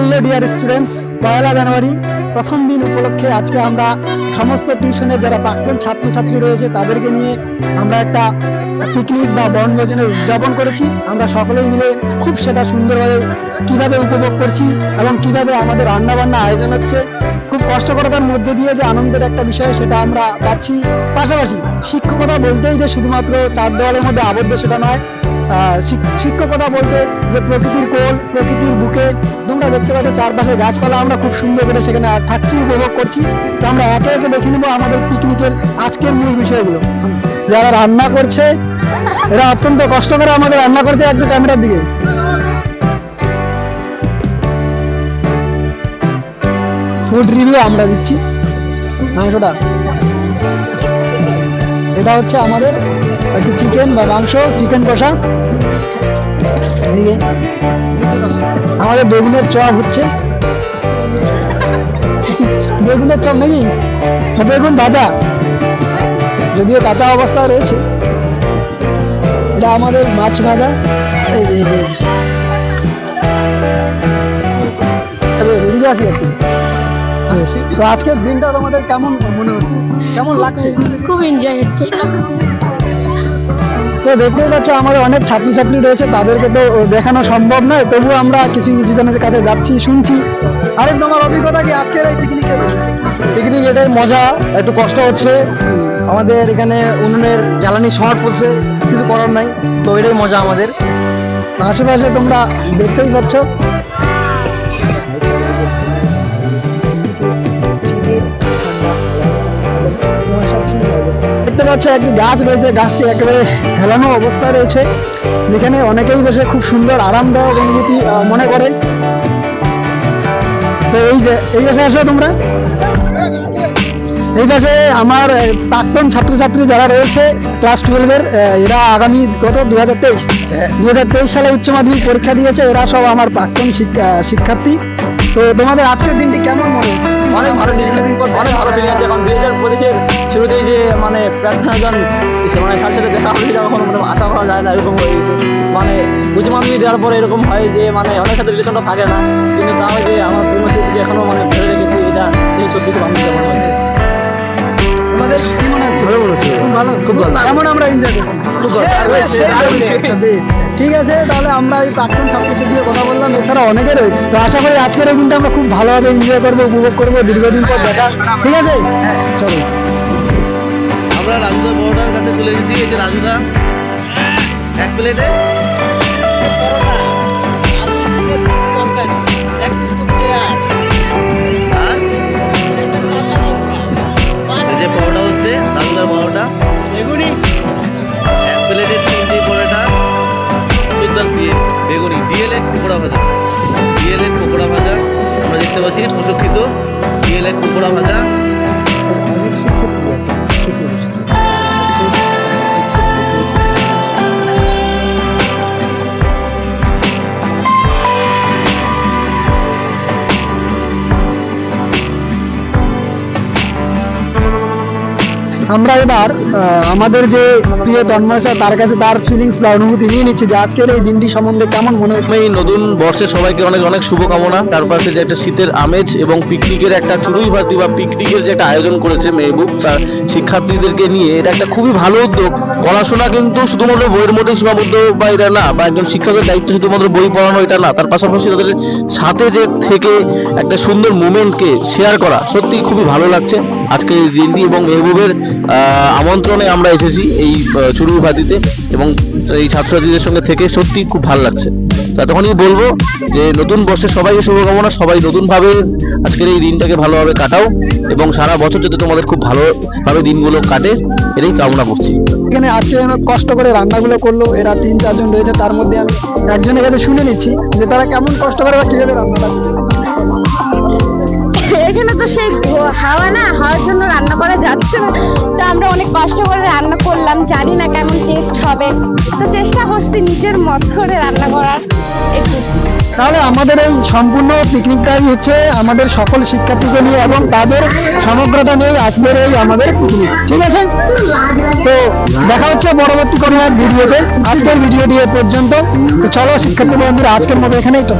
Hello dear students, পয়লা জানুয়ারি, প্রথম দিন উপলক্ষে আজকে আমরা সমস্ত টিউশনের যারা প্রাক্তন ছাত্রছাত্রী রয়েছে, তাদেরকে নিয়ে আমরা একটা পিকনিক বা বনভোজনের উদযাপন করেছি। আমরা সকলেই মিলে খুব সেটা সুন্দরভাবে কীভাবে উপভোগ করছি এবং কীভাবে আমাদের রান্না বান্না আয়োজন হচ্ছে, খুব কষ্টকরতার মধ্যে দিয়ে যে আনন্দের একটা বিষয় সেটা আমরা পাচ্ছি। পাশাপাশি শিক্ষকতা বলতেই যে শুধুমাত্র চার দেওয়ালের মধ্যে আবদ্ধ সেটা নয় শিক্ষকতা বলতে যে প্রকৃতির কোল, প্রকৃতির বুকে, তোমরা দেখতে পাচ্ছ চারপাশে গাছপালা, আমরা খুব সুন্দর করে সেখানে থাকছি, উপভোগ করছি। তো আমরা একে একে দেখে নেব আমাদের পিকনিকের আজকের মূল বিষয়গুলো। যারা রান্না করছে, এরা অত্যন্ত কষ্ট করে আমাদের রান্না করছে একটু ক্যামেরার দিকে। ফুড রিভিউ আমরা দিচ্ছি। মাংসটা। এটা হচ্ছে আমাদের একটি চিকেন বা মাংস চিকেন কষা। আমাদের বেগুনের চপ হচ্ছে। বেগুনের চপ নাকি? বেগুন ভাজা। যদিও কাঁচা অবস্থায় রয়েছে। এটা আমাদের মাছ ভাজা। আসি তো আজকের দিনটা তোমাদের কেমন মনে হচ্ছে? কেমন লাগছে? খুব এনজয় হচ্ছে। তো দেখতেই পাচ্ছ আমাদের অনেক ছাত্রছাত্রী রয়েছে তাদেরকে তো দেখানো সম্ভব নয় তবুও আমরা কিছু কিছু জনের কাছে যাচ্ছি শুনছি। আরে তোমার অভিজ্ঞতা কি? আজকের এই পিকনিকের পিকনিক এটাই মজা একটু কষ্ট হচ্ছে। আমাদের এখানে উনুনের জ্বালানি শর্ট পড়ছে কিছু করার নাই তো এটাই মজা আমাদের। আশেপাশে তোমরা দেখতেই পাচ্ছ পাচ্ছ একটি গাছ রয়েছে গাছটি একেবারে হেলানো অবস্থায় রয়েছে যেখানে অনেকেই বসে খুব সুন্দর আরামদায়ক অনুভূতি মনে করে তো এই যে এই পাশে আসো তোমরা এই পাশে আমার প্রাক্তন ছাত্রছাত্রী যারা রয়েছে ক্লাস টুয়েলভের এরা আগামী গত দু হাজার তেইশ দু হাজার তেইশ সালে উচ্চ মাধ্যমিক পরীক্ষা দিয়েছে এরা সব আমার প্রাক্তন শিক্ষা- শিক্ষার্থী তো তোমাদের আজকের দিনটি কেমন মনে? অনেক ভালো অনেক ভালো এখন দুই হাজার মানে প্রার্থনাজন মানে সাথে সাথে দেখা হবে সেটা কখনো মানে আশা করা যায় না এরকম হয়ে গেছে। মানে উচ্চ মাধ্যমিক দেওয়ার পরে এরকম হয় যে মানে অনেক সাথে রিলেশনটা থাকে না কিন্তু তাও যে আমার পুরনো স্মৃতি এখনও মানে ধরে রেখেছি এটা এই সত্যি খুব আনন্দ মনে হচ্ছে। তোমাদের কি মনে হচ্ছে? ভালো মনে হচ্ছে। ভালো খুব ভালো। কেমন আমরা এনজয় করছি? বেশ, বেশ, বেশ। ঠিক আছে তাহলে আমরা এই প্রাক্তন ছাত্রছাত্রী দিয়ে কথা বললাম এছাড়া অনেকে রয়েছে। তো আশা করি আজকের দিনটা আমরা খুব ভালোভাবে এনজয় করব উপভোগ করব দীর্ঘদিন পর দেখা। ঠিক আছে? চলো। আমরা রাজুদার বড়টার কাছে চলে গেছি এই যে রাজুদা। এক প্লেটে যে পরোটা হচ্ছে রাজুদার পরোটা। বেগুনি। এক প্লেটে তিনটি পরোটা। সুন্দর দিয়ে বেগুনি ডিএলএড পকোড়া ভাজা। ডিএলএড পকোড়া ভাজা। আমরা দেখতে পাচ্ছি প্রশিক্ষিত ডিএলএড পকোড়া ভাজা। certeza. আমরা এবার আমাদের যে প্রিয় তন্ময় স্যার, তার কাছে তার ফিলিংস বা অনুভূতি নিয়ে নিচ্ছি যে আজকের এই দিনটি সম্বন্ধে কেমন মনে হচ্ছে? এই নতুন বর্ষে সবাইকে অনেক অনেক শুভকামনা। তার পাশে যে একটা শীতের আমেজ এবং পিকনিকের একটা চুড়ুই ভাতি বা পিকনিকের যে একটা আয়োজন করেছে মেহবুব তার শিক্ষার্থীদেরকে নিয়ে, এটা একটা খুবই ভালো উদ্যোগ। পড়াশোনা কিন্তু শুধুমাত্র বইয়ের মধ্যে সীমাবদ্ধ বা এটা না, বা একজন শিক্ষকের দায়িত্ব শুধুমাত্র বই পড়ানো, এটা না। তার পাশাপাশি তাদের সাথে যে থেকে একটা সুন্দর মুমেন্টকে শেয়ার করা সত্যি খুবই ভালো লাগছে। আজকে দিনটি এবং মেহবুবের আমন্ত্রণে আমরা এসেছি এই চুরুই ভাতিতে এবং এই ছাত্রছাত্রীদের সঙ্গে থেকে সত্যি খুব ভালো লাগছে ততক্ষণই বলব যে নতুন বর্ষে সবাইকে শুভকামনা, সবাই নতুনভাবে আজকের এই দিনটাকে ভালোভাবে কাটাও এবং সারা বছর যাতে তোমাদের খুব ভালোভাবে দিনগুলো কাটে, এটাই কামনা করছি এখানে আজকে অনেক কষ্ট করে রান্নাগুলো করল, এরা তিন, চারজন রয়েছে, তার মধ্যে আমি একজনের কাছে শুনে নিচ্ছি যে তারা কেমন কষ্ট করে বা কীভাবে। এখানে তো সেই হাওয়া না হাওয়ার জন্য রান্না করা যাচ্ছে না। তো আমরা অনেক কষ্ট করে রান্না করলাম, জানি না কেমন টেস্ট হবে। তো চেষ্টা করছি নিজের মত করে রান্না করার। একটু। তাহলে আমাদের এই সম্পূর্ণ পিকনিকটাই হচ্ছে আমাদের সকল শিক্ষার্থীকে নিয়ে এবং তাদের সমগ্রতা নিয়ে আজকের এই আমাদের পিকনিক ঠিক আছে? তো দেখা হচ্ছে পরবর্তী কোনো এক ভিডিওতে। আজকের ভিডিওটি এ পর্যন্ত। তো চলো শিক্ষার্থী বন্ধুরা, আজকের মতো এখানেই তো